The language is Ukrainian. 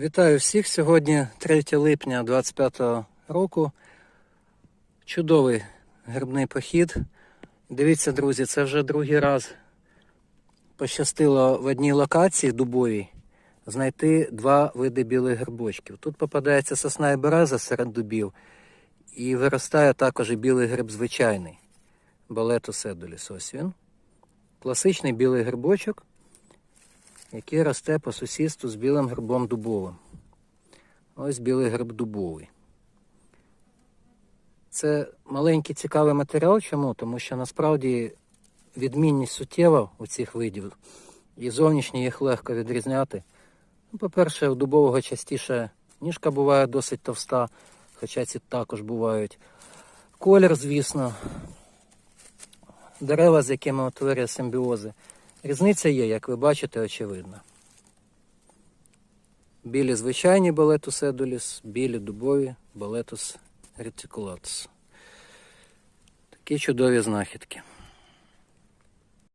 Вітаю всіх. Сьогодні 3 липня 25 року. Чудовий грибний похід. Дивіться, друзі, це вже другий раз пощастило в одній локації дубовій знайти два види білих грибочків. Тут попадається сосна і береза серед дубів, і виростає також і білий гриб звичайний. Балетус едуліс. Ось він. Класичний білий грибочок, який росте по сусідству з білим грибом дубовим. Ось білий гриб дубовий. Це маленький цікавий матеріал. Чому? Тому що насправді відмінність суттєва у цих видів, і зовнішньо їх легко відрізняти. Ну, По-перше, у дубового частіше ніжка буває досить товста, хоча ці також бувають. Колір, звісно, дерева, з якими утворює симбіози. Різниця є, як ви бачите, очевидна. Білі звичайні балетус едуліс, білі дубові балетус ретикулатус. Такі чудові знахідки.